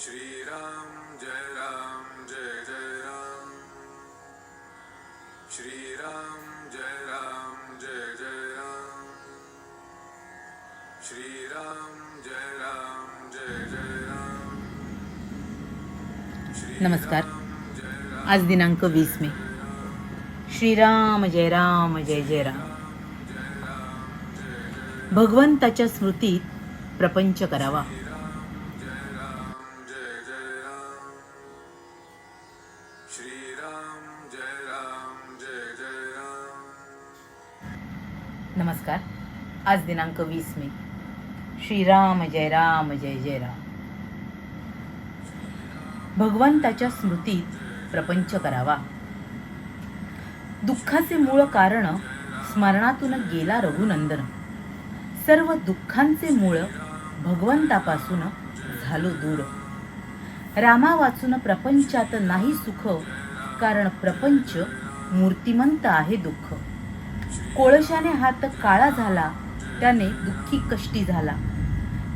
श्रीराम जय राम जय जय राम। श्रीराम जय राम जय जय राम। श्रीराम जय राम जय जय राम। नमस्कार। आज दिनांक वीस मे. श्रीराम जय राम जय जय राम। भगवंताच्या स्मृतीत प्रपंच करावा. आज दिनांक वीस मे. श्रीराम जय राम जय जय राम. भगवंताच्या स्मृतीत प्रपंच करावा. दुःखाचे मूळ कारण स्मरणातून गेला रघुनंदन. सर्व दुःखांचे मूळ भगवंतापासून झालो दूर. रामा वाचून प्रपंचात नाही सुख कारण प्रपंच मूर्तिमंत आहे दुःख. कोळशाने हात काळा झाला त्याने दुःखी कष्टी झाला.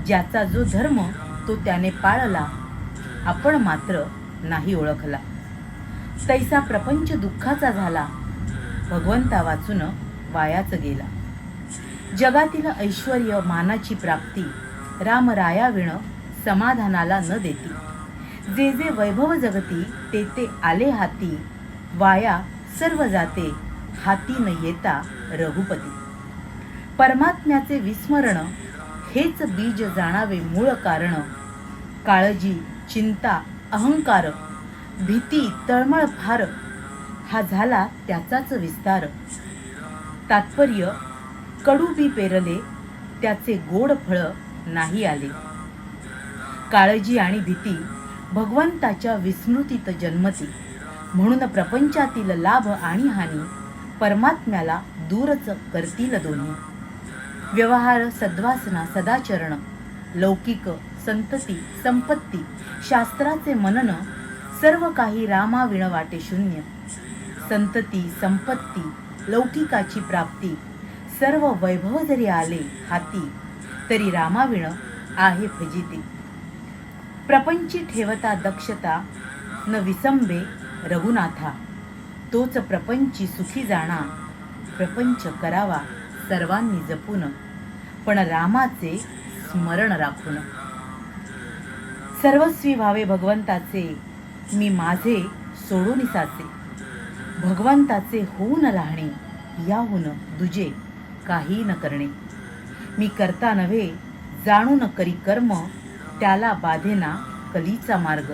ज्याचा जो धर्म तो त्याने पाळला आपण मात्र नाही ओळखला. तैसा प्रपंच दुःखाचा झाला. भगवंता वाचून वायाच गेला. जगातील ऐश्वर मानाची प्राप्ती रामरायाविण समाधानाला न देती. जे जे वैभव जगती ते ते आले हाती. वाया सर्व जाते हाती न येता रघुपती. परमात्म्याचे विस्मरण हेच बीज जाणावे मूळ कारण. काळजी चिंता अहंकार भीती तळमळ फार हा झाला त्याचाच विस्तार. तात्पर्य कडू बी पेरले त्याचे गोड फळ नाही आले. काळजी आणि भीती भगवंताच्या विस्मृतीत जन्मती. म्हणून प्रपंचातील लाभ आणि हानी परमात्म्याला दूरच करतील दोन्ही. व्यवहार सद्वासना सदाचरण लौकिक संतती संपत्ती शास्त्राचे मनन सर्व काही रामाविण वाटे शून्य. संतती संपत्ती लौकिकाची प्राप्ती सर्व वैभव जरी आले हाती तरी रामाविण आहे फजिती प्रपंची ठेवता दक्षता न विसंबे रघुनाथा. तोच प्रपंची सुखी जाणा प्रपंच करावा. सर्वांनी जपून पण रामाचे स्मरण राखून. सर्वस्वी व्हावे भगवंताचे मी माझे सोडून साचे. भगवंताचे होऊन राहणे याहून दुजे काही न करणे. मी करता नव्हे जाणून करी कर्म त्याला बाधेना कलीचा मार्ग.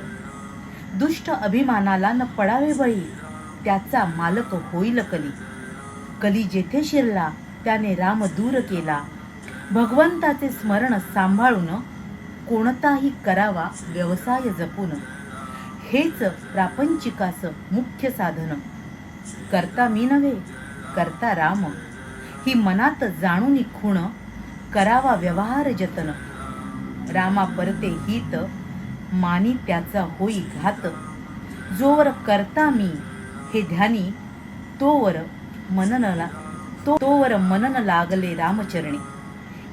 दुष्ट अभिमानाला न पडावे बळी त्याचा मालक होईल कली. कली जेथे शिरला त्याने राम दूर केला. भगवंताचे स्मरण सांभाळून कोणताही करावा व्यवसाय जपून. हेच प्रापंचिकास मुख्य साधन. करता मी नव्हे करता राम. ही मनात जाणून खूण करावा व्यवहार जतन. रामा परते हित मानी त्याचा होई घात. जोवर करता मी हे ध्यानी तोवर मननला तो तोवर मनन लागले रामचरणी.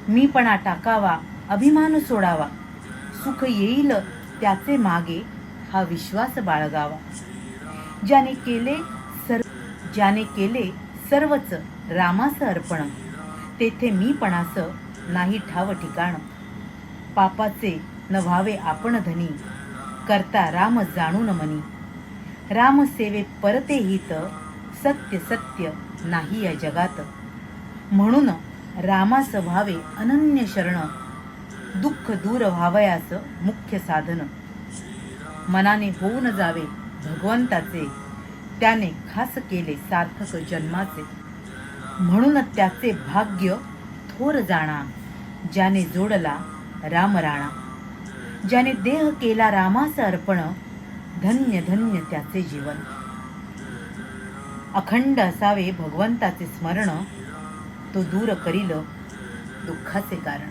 मीपणा टाकावा अभिमान सोडावा. सुख येईल त्याचे मागे हा विश्वास बाळगावा. ज्याने केले सर्व ज्याने केले सर्वच रामास अर्पण तेथे मीपणास नाही ठाव ठिकाण. पापाचे न व्हावे आपण धनी करता राम जाणून मनी. राम सेवे परते हित सत्य सत्य नाही या जगात. म्हणून रामास व्हावे अनन्य शरण दुःख दूर व्हावयास मुख्य साधन. मनाने होऊन जावे भगवंताचे त्याने खास केले सार्थक जन्माचे. म्हणून त्याचे भाग्य थोर जाणा ज्याने जोडला राम राणा. ज्याने देह केला रामास अर्पण धन्य धन्य त्याचे जीवन. अखंड असावे भगवंताचे स्मरण तो दूर करील दुःखाचे कारण.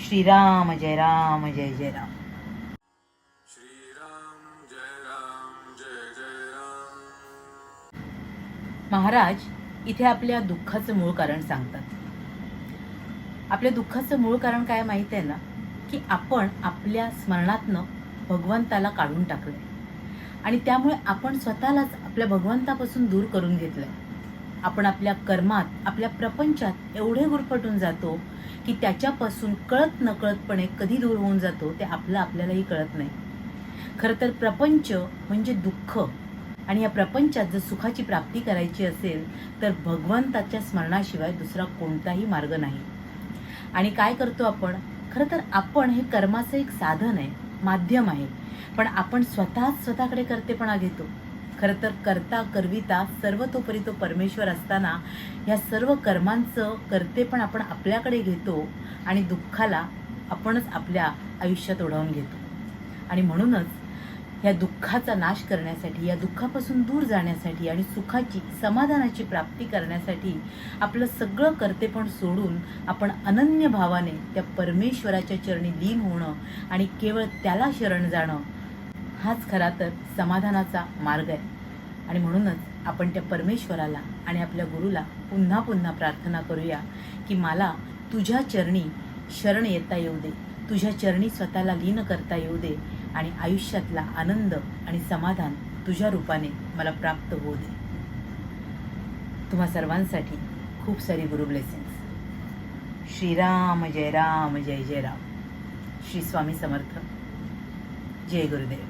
श्रीराम जय राम जय जय राम. महाराज इथे आपल्या दुःखाचं मूळ कारण सांगतात. आपल्या दुःखाचं मूळ कारण काय माहीत आहे ना? की आपण आपल्या स्मरणातनं भगवंताला काढून टाकलं आणि त्यामुळे आपण स्वतःलाच आपल्या भगवंतापासून दूर करून घेतलंय. आपण आपल्या कर्मात आपल्या प्रपंचात एवढे गुरफटून जातो की त्याच्यापासून कळत नकळतपणे कधी दूर होऊन जातो ते आपलं आपल्यालाही कळत नाही. खरं तर प्रपंच म्हणजे दुःख. आणि या प्रपंचात जर सुखाची प्राप्ती करायची असेल तर भगवंताच्या स्मरणाशिवाय दुसरा कोणताही मार्ग नाही. आणि काय करतो आपण? खरं तर आपण हे कर्माचं एक साधन आहे माध्यम आहे. पण आपण स्वतःच स्वतःकडे करतेपणा घेतो. खरं तर करता करविता सर्वतोपरी तो परमेश्वर असताना ह्या सर्व कर्मांचं करते पण आपण आपल्याकडे घेतो आणि दुःखाला आपणच आपल्या आयुष्यात ओढावून घेतो. आणि म्हणूनच या दुःखाचा नाश करण्यासाठी या दुःखापासून दूर जाण्यासाठी आणि सुखाची समाधानाची प्राप्ती करण्यासाठी आपलं सगळं कर्तेपण सोडून आपण अनन्य भावाने त्या परमेश्वराच्या चरणी लीन होणं आणि केवळ त्याला शरण जाणं हाच खरा तर समाधानाचा मार्ग आहे. आणि म्हणूनच आपण त्या परमेश्वराला आणि आपल्या गुरुला पुन्हा पुन्हा प्रार्थना करूया की मला तुझ्या चरणी शरण येता येऊ दे. तुझ्या चरणी स्वतःला लीन करता येऊ दे आणि आयुष्यातला आनंद आणि समाधान तुझ्या रूपाने मला प्राप्त होऊ दे. तुम्हा सर्वांसाठी खूप सारी गुरु ब्लेसिंग्स श्रीराम जय राम जय जय राम. श्री स्वामी समर्थ. जय गुरुदेव.